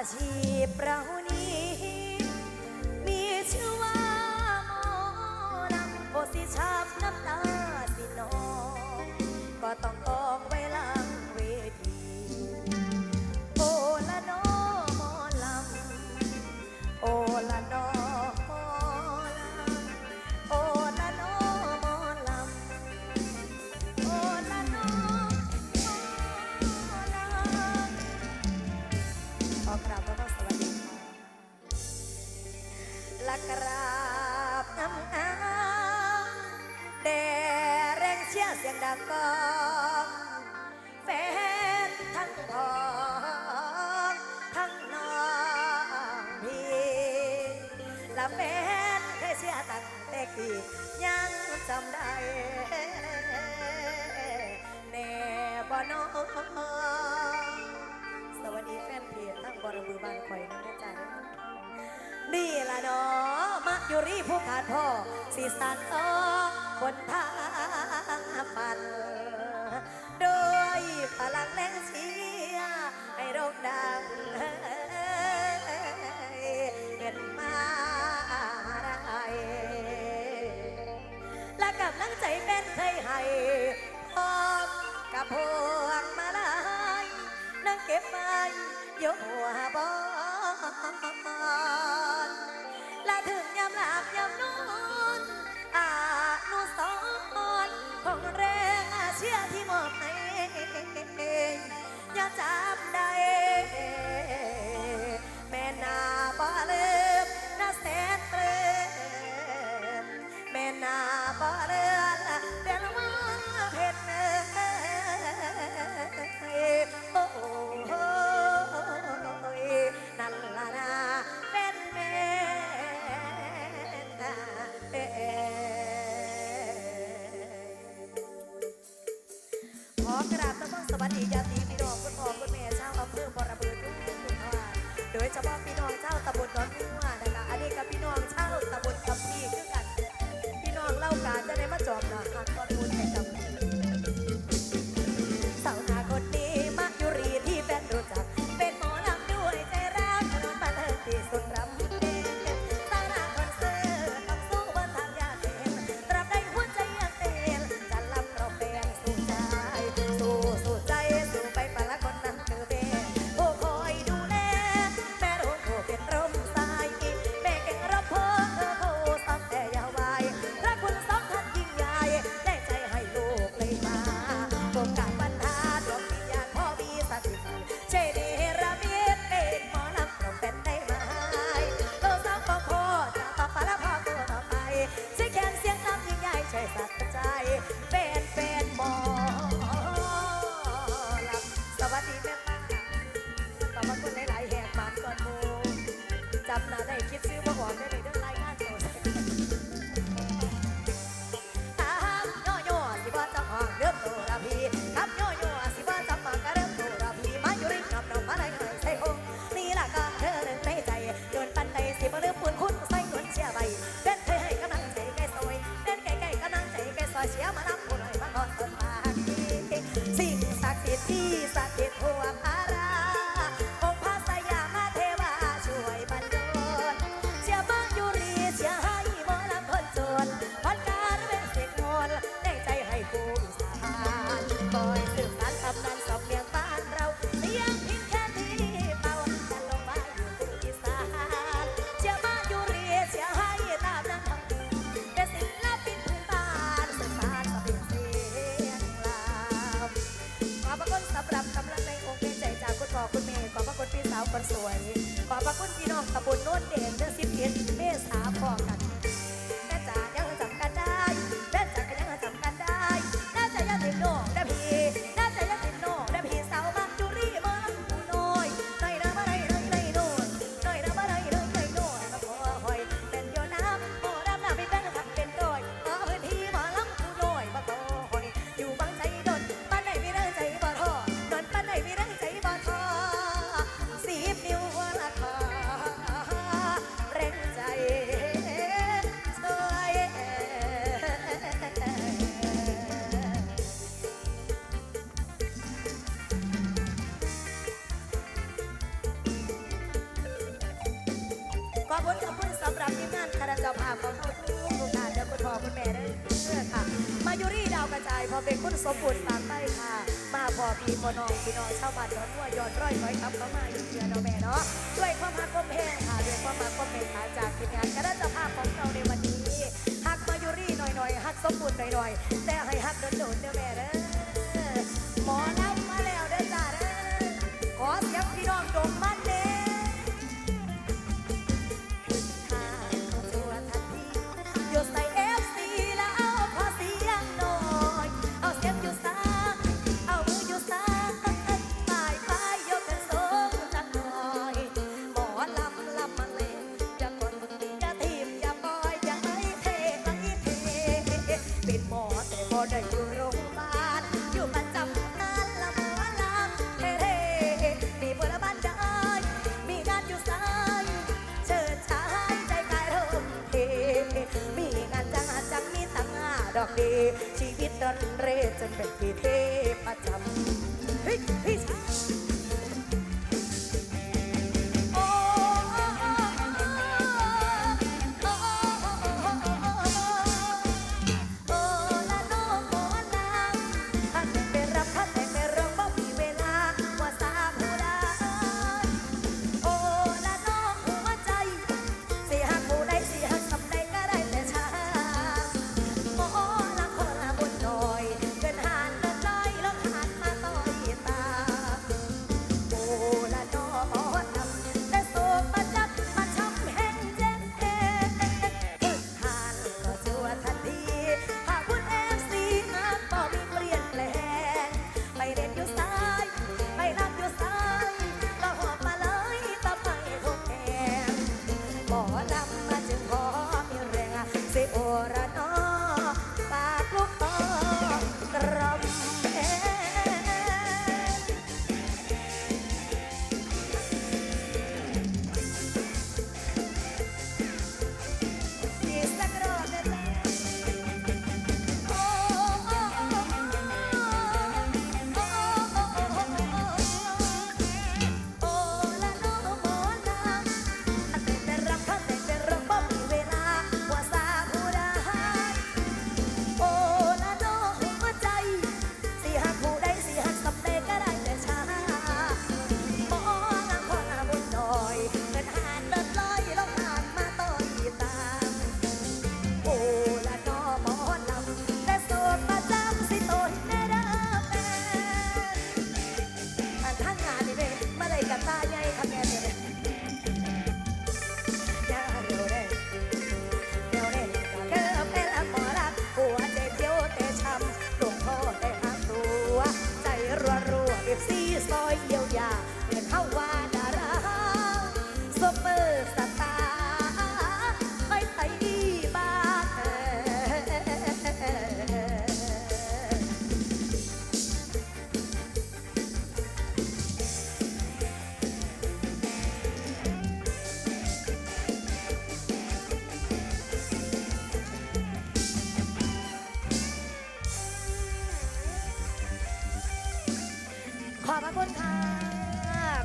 Brasil. เชียร์เสียงดังกองแฟนทั้งพองทั้งน้องพี่ละแฟนเคยเชียร์ตั้งแต่กี่ยังจำได้แน่บ่น้องสวัสดีแฟนเพจทั้งบรมือรบางข่อยนะจ๊ะนี่ละเนาะมาอยู่รีผู้ขาดพ่อสีสันอ้องบนทา ปั่นโดยพลังแรงเชียร์ให้โด่งดังเงินมาไรและกับลังใจเป็นเคยให้พร้อมกับพวงมาลัยนั่งเก็บไว้ยกหัวบอน জাতি জাতি ที่ คนสวย ขอพระคุณพี่น้องตะบนโน่นเด่นเคุณสมบูรณ์ตามไปค่ะ มาพอพี่พอน้องพี่น้องชาวบ้านย้อนวัวยอดร้อยร้อยครับเข้ามาอยู่เชื่อเนาแม่เนาะด้วยความหักความแพงค่ะด้วยความหักความเมตตาจากทีมงานคณะเจ้าภาพของเราในวันนี้หักมายุรีหน่อยๆหักสมบูรณ์หน่อยๆแต่ให้หักโดนๆเด้อแม่ ชีวิตรันเรจนเป็นปี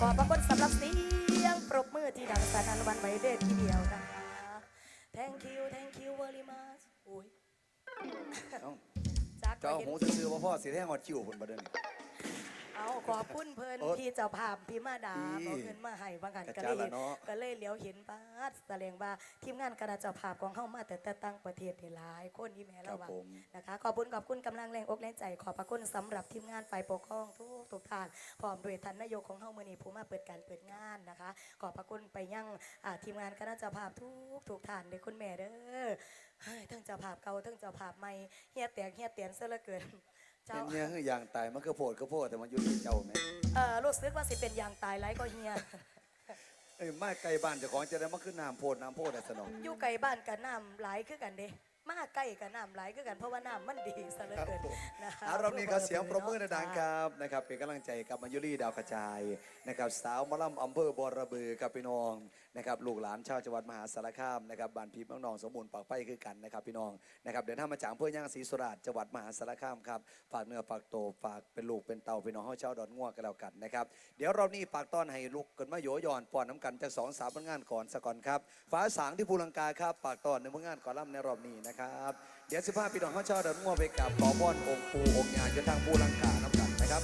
ขอบพระคุณสำหรับเสียงปรบมือที่ดังสนั่นวันไหวเด็ดทีเดียวนะคะ thank you thank you very much โอ้ยเอ้าจักเจ้าห็นหูซื่อๆว่าพ่อสิแท้งอดคิวผลประเด็นเอา ขอบคุณเพิ่นโอ๊ยพี่เจ้าภาพพี่มาดาอีเอาเงินมาให้บางกันกระก็จาเลยละเนาะ ก็เลยเหลียวเห็นป้าดแสดงว่าทีมงานคณะเจ้าภาพของเฮามาแต่แต่ตั้งประเทศนี่หลายคนที่แม่คเรารับว่าผม นะคะ ขอบคุณขอบคุณกำลังแรงอกแรงใจ ขอบพระคุณสำหรับทีมงานฝ่ายปกครองทุกทุกท่านพร้อมด้วยท่านนายกของเฮามื้อนี้ผู้มาเปิดการเปิดงานนะคะ ขอบพระคุณไปยังอ่าทีมงานคณะเจ้าภาพทุกทุกท่านเด้อคุณแม่เด้อเฮ้ยทั้งเจ้าภาพเก่าทั้งเจ้าภาพใหม่เฮียแตกเฮียเตียนซะเหลือเกิน เจ้าเป็นเนี่ยคืออย่างตายมันก็โพดก็โพดแต่มันอยู่ที่เจ้าไหมเออรู้สึกว่าสิเป็นอย่างตายไรก็เฮีย เอ้ยมาไกลบ้านเจ้าของจะได้มาขึ้นน้ำโพดน้ำโพดแต่สนองอยู่ไกลบ้านกับน้ำหลายคือกันเด้ มาใกล้กับน้ำไหลคือกันเพราะว่าน้ำมันดีซะเหลือเกินนะคะอารอบนี้ก็เสียงประมือดังๆครับนะครับเป็นกำลังใจกับมายุรีดาวกระจายนะครับสาวมะล่ำอำเภอบอระเบือกับพี่น้องนะครับลูกหลานชาวจังหวัดมหาสารคามนะครับบ้านพีน้องๆสมบูรณ์ปากไปคือกันนะครับพี่น้องนะครับเดินทางมาจากอำเภอย่างศรีสุราษฎร์จังหวัดมหาสารคามครับฝากเนื้อฝากตัวฝากเป็นลูกเป็นเต่าพี่น้องเฮาชาวดอนง่วงกันแล้วกันนะครับเดี๋ยวรอบนี้ฝากต้อนให้ลูกกันมาโยยอนป้อนน้ำกันจากสองสามผลงานก่อนสะก่อนครับฟ้าสางที่ภูลังกาครับฝากต้อนในผลงานก่อนล่ำในรอบนี้นะครับเดี๋ยวสิพาพี่น้องเขาชาวดอนง่วไปกับขอพรองค์ปู่องค์ญาอยู่ทางภูลังกาน้ำกันนะครับ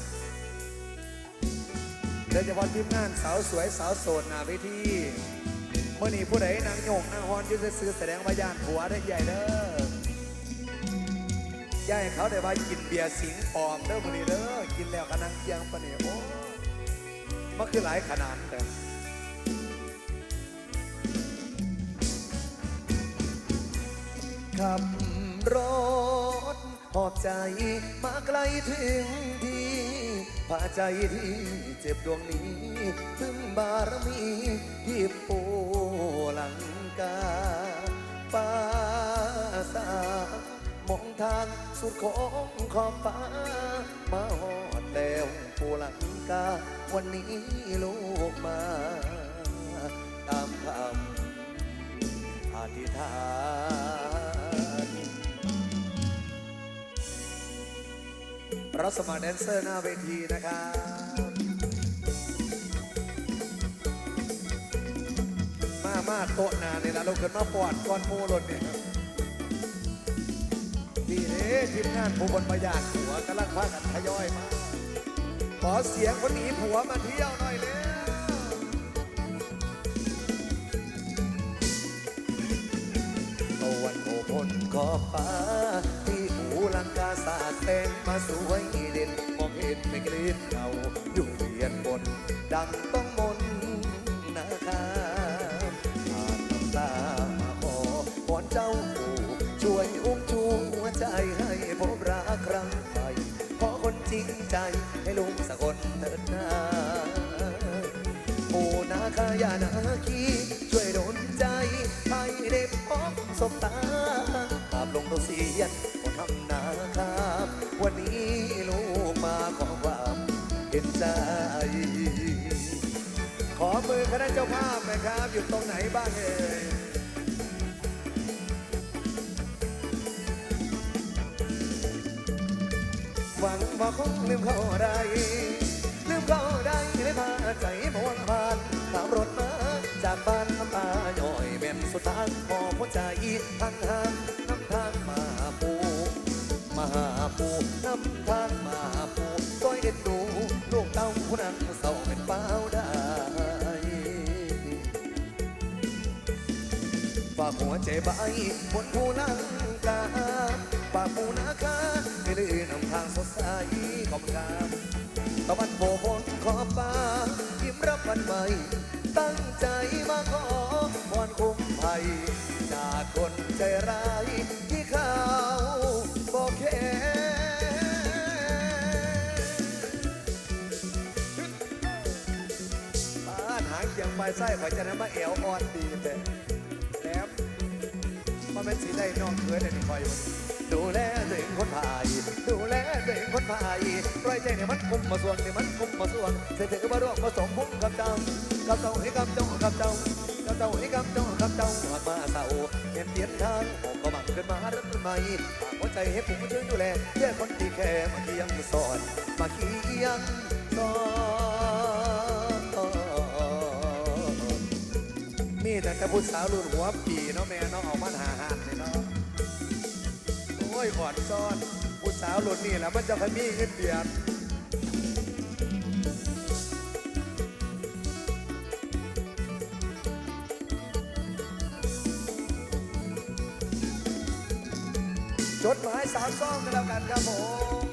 โดยเฉพาะทีมงานสาวสวยสาวโสดหน้าเวทีเมื่อนี้ผู้ใดนางโยงนางฮอนยืนซื้อแสดงว่าย่านผัวได้ใหญ่เด้อย่าให้เขาได้ว่ากินเบียร์สิงปอมเด้อมื้อนี้เด้อกินแล้วก็นั่งเคียงปะเนี่ยโอ้มันคือหลายขนาดแต่ ขับรถหอบใจมาไกลถึงที่พาใจที่เจ็บดวงนี้ ถึงบารมีที่ปูหลังกาฟ้าสางมองทางสุดของขอบฟ้า มาหอดแล้วปูหลังกา วันนี้ลูกมา ตามคำอธิษฐาน รับสมัครแดนเซอร์หน้าเวทีนะครับมามาโต๊ะนาเนี่ยละเราเกิดมาปอดก้อนหมูหล่นเนี่ยดีเด้ทีมงานผู้บนประหยัดหัวกำลังพากันทยอยมา ขอเสียงคนหนีผัวมาเที่ยวหน่อยเลยตะวันโอพลขอบฟ้า กาสาดแสงมาสวยเด่นมองเห็นไม่กลิ้นเงาอยู่เวียนบน ดังต้องมนนะคะผ่านน้ำตามาขอวอนเจ้าปู่ช่วยอุ้มชูหัวใจให้พบรักครั้งใหม่ขอคนจริงใจให้ลุงสักคนเถิดนาปูนาคายานาคีช่วยดลใจให้ได้พบสบตาตามลงตัวเสียน ครับ วันนี้ลูกมาขอความเห็นใจ ขอมือคณะเจ้าภาพนะครับ อยู่ตรงไหนบ้างเอ่ยหวังว่าคงลืมเขาได้ลืมเขาได้เลยพาใจมวนผ่านขับรถมาจากบ้านน้ำตาย่อยเป็นสุดทางพอหัวใจทางทางน้าง มาหาปูน้ำทางมาปูต้อยเอ็นดูลูกเต้าผู้นั้นเศร้าเป็นเป้าได้ฝากหัวใจใบบนภูลังกาฝากปูนาคาให้ลื่นำทางสดใสขอบคุณครับตะวันโผล่บนขอบฟ้ายิ้มรับวันใหม่ตั้งใจมาขอพรคุ้มภัยจากคนใจร้าย หายไส้ขอยจะนำมาเอวอ่อนดีแต่แหลมมันเป็นสีได้น้องเขือแต่นี่คอยอยู่ดูแลตัวเองคนพายดูแลตัวเองคนพายปล่อยใจเนี่ยมันคุมมาส่วนเนี่ยมันคุมมาส่วนเสร็จถือมาร่วงมาสมพุ่มกับเจ้ากับเจ้าให้กับเจ้ากับเจ้ากับเจ้าให้กับเจ้ากับเจ้าหากมาเศร้าเห็นเตียนทางออกก็บังขึ้นมาเริ่มใหม่ฝากหัวใจให้ผมช่วยดูแลเพื่คนที่แค่มาเคียงสอนมาเคียงสอน แต่แต่ผู้สาวรุ่นหัวปีเนาะแม่เนาะเอามันหาหันเลยเนาะโอ้ยอ่อนซ่อนผู้สาวรุ่นนี่แหละมันจะพมีเงินเดือนจดหมายสาวซ่องกันแล้วกันครับผม